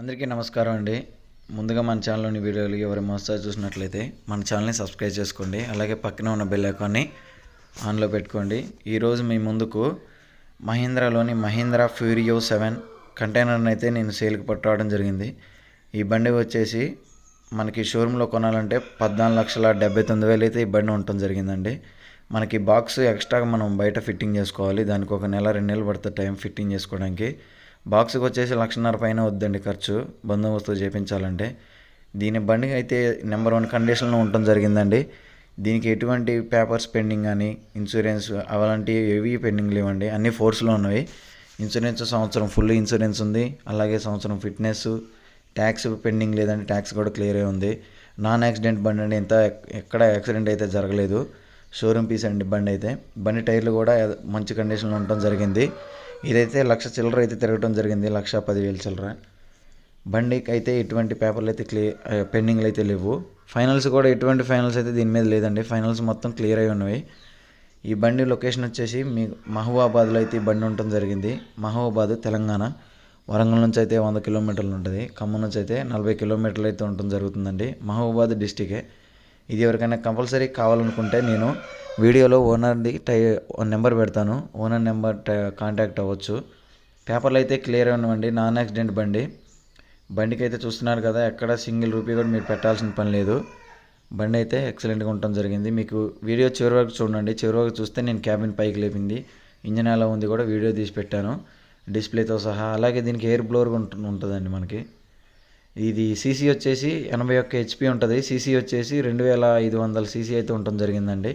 అందరికీ నమస్కారం అండి. ముందుగా మన ఛానల్లోని వీడియోలు ఎవరు మోస్తారు చూసినట్లయితే మన ఛానల్ని సబ్స్క్రైబ్ చేసుకోండి. అలాగే పక్కన ఉన్న బెల్ ఐకాన్ని ఆన్లో పెట్టుకోండి. ఈరోజు మీ ముందుకు మహీంద్రాలోని మహీంద్రా ఫ్యూరియో సెవెన్ కంటైనర్ని అయితే నేను సేల్కి పట్టుకోవడం జరిగింది. ఈ బండి వచ్చేసి మనకి షోరూంలో కొనాలంటే పద్నాలుగు లక్షల డెబ్బై తొమ్మిది వేలు అయితే ఈ బండి ఉండటం జరిగిందండి. మనకి బాక్స్ ఎక్స్ట్రాగా మనం బయట ఫిట్టింగ్ చేసుకోవాలి. దానికి ఒక నెల రెండు నెలలు పడుతుంది టైం ఫిట్టింగ్ చేసుకోవడానికి. బాక్స్కి వచ్చేసి లక్షన్నర పైన వద్దండి ఖర్చు బందోబస్తు చేయించాలంటే దీని బండి అయితే నెంబర్ వన్ కండిషన్లో ఉండటం జరిగిందండి. దీనికి ఎటువంటి పేపర్స్ పెండింగ్ కానీ ఇన్సూరెన్స్ అలాంటివి ఏవి పెండింగ్ లేవండి. అన్ని ఫోర్స్లో ఉన్నాయి ఇన్సూరెన్స్ సంవత్సరం ఫుల్ ఇన్సూరెన్స్ ఉంది. అలాగే సంవత్సరం ఫిట్నెస్ ట్యాక్స్ పెండింగ్ లేదండి ట్యాక్స్ కూడా క్లియర్ అయి ఉంది. నాన్ యాక్సిడెంట్ బండి అండి. ఎంత ఎక్కడ యాక్సిడెంట్ అయితే జరగలేదు. షోరూమ్ పీస్ అండి బండి అయితే. బండి టైర్లు కూడా మంచి కండిషన్లో ఉండటం జరిగింది. ఇదైతే లక్ష చిల్లర అయితే తిరగటం జరిగింది లక్ష పదివేలు చిల్లర. బండికి అయితే ఎటువంటి పేపర్లు అయితే క్లియర్ పెండింగ్లు అయితే లేవు. ఫైనల్స్ కూడా ఎటువంటి ఫైనల్స్ అయితే దీని మీద లేదండి. ఫైనల్స్ మొత్తం క్లియర్ అయి ఉన్నవి. ఈ బండి లొకేషన్ వచ్చేసి మీ మహబూబాబాద్లో అయితే ఈ బండి ఉండటం జరిగింది. మహబూబాద్ తెలంగాణ. వరంగల్ నుంచి అయితే వంద కిలోమీటర్లు ఉంటుంది. ఖమ్మం నుంచి అయితే నలభై కిలోమీటర్లు అయితే ఉండటం జరుగుతుందండి. మహబూబాద్ డిస్టికే ఇది ఎవరికైనా కంపల్సరీ కావాలనుకుంటే నేను వీడియోలో ఓనర్ది టై నెంబర్ పెడతాను. ఓనర్ నెంబర్ కాంటాక్ట్ అవ్వచ్చు. పేపర్లు అయితే క్లియర్ ఉన్నవండి. నాన్ యాక్సిడెంట్ బండి. బండికి అయితే చూస్తున్నారు కదా ఎక్కడ సింగిల్ రూపీ కూడా మీరు పెట్టాల్సిన పని లేదు. బండి అయితే ఎక్సలెంట్గా ఉండటం జరిగింది. మీకు వీడియో చివరి వరకు చూడండి. చివరి వరకు చూస్తే నేను క్యాబిన్ పైకి లేపింది. ఇంజన్ ఎలా ఉంది కూడా వీడియో తీసి పెట్టాను. డిస్ప్లేతో సహా. అలాగే దీనికి ఎయిర్ బ్లోర్ ఉంటుందండి మనకి. ఇది సీసీ వచ్చేసి ఎనభై ఒక్క హెచ్పి ఉంటుంది. సీసీ వచ్చేసి రెండు వేల ఐదు వందల సీసీ అయితే ఉండటం జరిగిందండి.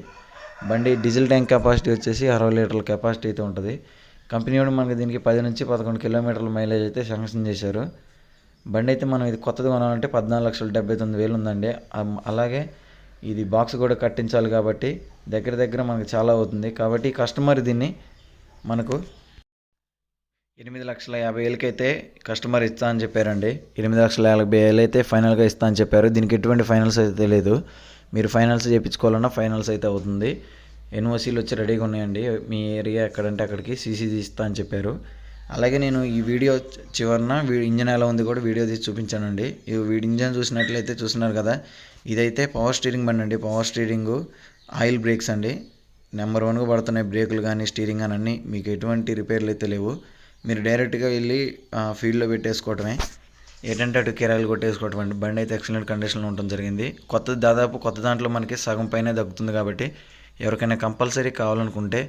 బండి డీజిల్ ట్యాంక్ కెపాసిటీ వచ్చేసి అరవై లీటర్ల కెపాసిటీ అయితే ఉంటుంది. కంపెనీ వాడు మనకి దీనికి పది నుంచి పదకొండు కిలోమీటర్ల మైలేజ్ అయితే శాంక్షన్ చేశారు. బండి అయితే మనం ఇది కొత్తది కొనాలంటే పద్నాలుగు లక్షల డెబ్బై తొమ్మిది వేలు ఉందండి. అలాగే ఇది బాక్స్ కూడా కట్టించాలి కాబట్టి దగ్గర దగ్గర మనకు చాలా అవుతుంది. కాబట్టి కస్టమర్ దీన్ని మనకు ఎనిమిది లక్షల యాభై వేలకైతే కస్టమర్ ఇస్తా అని చెప్పారండి. ఎనిమిది లక్షల యాభై వేలు అయితే ఫైనల్గా ఇస్తా అని చెప్పారు. దీనికి ఎటువంటి ఫైనల్స్ అయితే లేదు. మీరు ఫైనల్స్ చేయించుకోవాలన్నా ఫైనల్స్ అయితే అవుతుంది. ఎన్ఓసీలు వచ్చి రెడీగా ఉన్నాయండి. మీ ఏరియా ఎక్కడంటే అక్కడికి సీసీ ఇస్తా అని చెప్పారు. అలాగే నేను ఈ వీడియో చివరన ఇంజన్ ఎలా ఉంది కూడా వీడియో తీసి చూపించానండి. ఈ వీడి ఇంజన్ చూసినట్లయితే చూస్తున్నారు కదా. ఇదైతే పవర్ స్టీరింగ్ బండి అండి. పవర్ స్టీరింగ్ ఆయిల్ బ్రేక్స్ అండి. నెంబర్ వన్గా పడుతున్నాయి బ్రేకులు కానీ స్టీరింగ్ కానీ అన్నీ. మీకు ఎటువంటి రిపేర్లు అయితే లేవు. మీరు డైరెక్ట్గా వెళ్ళి ఫీల్డ్లో పెట్టేసుకోవటమే. ఏంటంటే అటు కిరాయిలు కొట్టేసుకోవటం అండి. బండి అయితే ఎక్సలెంట్ కండిషన్లో ఉండటం జరిగింది. కొత్త దాదాపు కొత్త దాంట్లో మనకి సగం పైన దక్కుతుంది కాబట్టి ఎవరికైనా కంపల్సరీ కావాలనుకుంటే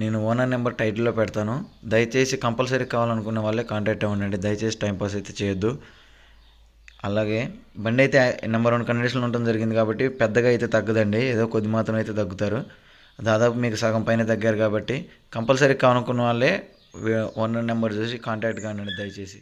నేను ఓనర్ నెంబర్ టైటిల్లో పెడతాను. దయచేసి కంపల్సరీ కావాలనుకున్న వాళ్ళే కాంటాక్ట్ అవ్వండి. దయచేసి టైంపాస్ అయితే చేయొద్దు. అలాగే బండి అయితే నెంబర్ వన్ కండిషన్లో ఉండటం జరిగింది కాబట్టి పెద్దగా అయితే తగ్గదండి. ఏదో కొద్ది మాత్రం అయితే తగ్గుతారు. దాదాపు మీకు సగం పైన తగ్గారు కాబట్టి కంపల్సరీ కావాలనుకున్న వాళ్ళే ఓనర్ నెంబర్ చూసి కాంటాక్ట్ కానివ్వండి దయచేసి.